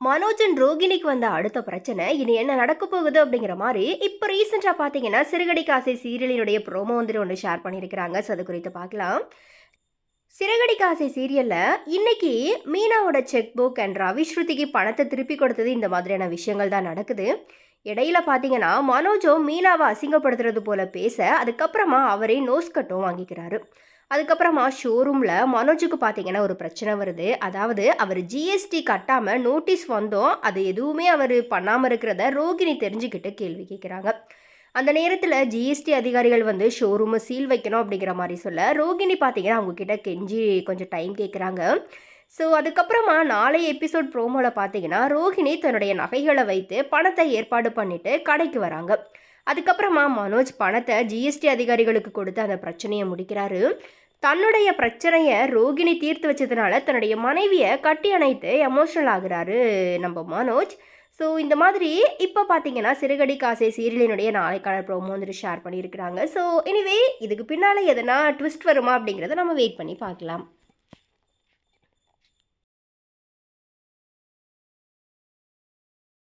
மனோஜன் ரோகிணிக்கு வந்த அடுத்த பிரச்சனை இனி என்ன நடக்க போகுது அப்படிங்கிற மாதிரி இப்போ ரீசெண்டாக பார்த்தீங்கன்னா சிறுகடி காசை சீரியலினுடைய ப்ரோமோ வந்துட்டு ஒன்று ஷேர் பண்ணியிருக்கிறாங்க. ஸோ அது குறித்து பார்க்கலாம் சிறகடி காசை சீரியலில் இன்னைக்கு மீனாவோட செக் புக் அண்ட் ரவி ஸ்ருதிக்கு பணத்தை திருப்பி கொடுத்தது இந்த மாதிரியான விஷயங்கள் தான் நடக்குது. இடையில பார்த்தீங்கன்னா மனோஜோ மீனாவை அசிங்கப்படுத்துறது போல பேச அதுக்கப்புறமா அவரே நோஸ் கட்டும் வாங்கிக்கிறாரு. அதுக்கப்புறமா ஷோரூமில் மனோஜுக்கு பார்த்தீங்கன்னா ஒரு பிரச்சனை வருது. அதாவது அவர் ஜிஎஸ்டி கட்டாமல் நோட்டீஸ் வந்தோம். அது எதுவுமே அவர் பண்ணாமல் இருக்கிறத ரோகிணி தெரிஞ்சுக்கிட்டு கேள்வி கேட்குறாங்க அந்த நேரத்தில் ஜிஎஸ்டி அதிகாரிகள் வந்து ஷோரூமை சீல் வைக்கணும் அப்படிங்கிற மாதிரி சொல்ல ரோகிணி பார்த்தீங்கன்னா அவங்கக்கிட்ட கெஞ்சி கொஞ்சம் டைம் கேட்குறாங்க ஸோ அதுக்கப்புறமா நாளைய எபிசோட் ப்ரோமோவில் பார்த்தீங்கன்னா ரோஹிணி தன்னுடைய நகைகளை வைத்து பணத்தை ஏற்பாடு பண்ணிவிட்டு கடைக்கு வராங்க. அதுக்கப்புறமா மனோஜ் பணத்தை ஜிஎஸ்டி அதிகாரிகளுக்கு கொடுத்து அந்த பிரச்சனையை முடிக்கிறாரு. தன்னுடைய பிரச்சனையை ரோகிணி தீர்த்து வச்சதுனால தன்னுடைய மனைவியை கட்டி அணைத்து எமோஷனல் ஆகுறாரு நம்ம மனோஜ். ஸோ இந்த மாதிரி இப்போ பார்த்தீங்கன்னா சிறுகடி காசை சீரியலினுடைய நாளைக்கான ப்ரோமோ வந்துட்டு ஷேர் பண்ணியிருக்கிறாங்க. ஸோ எனிவே இதுக்கு பின்னால் எதனா ட்விஸ்ட் வருமா அப்படிங்கிறத நம்ம வெயிட் பண்ணி பார்க்கலாம்.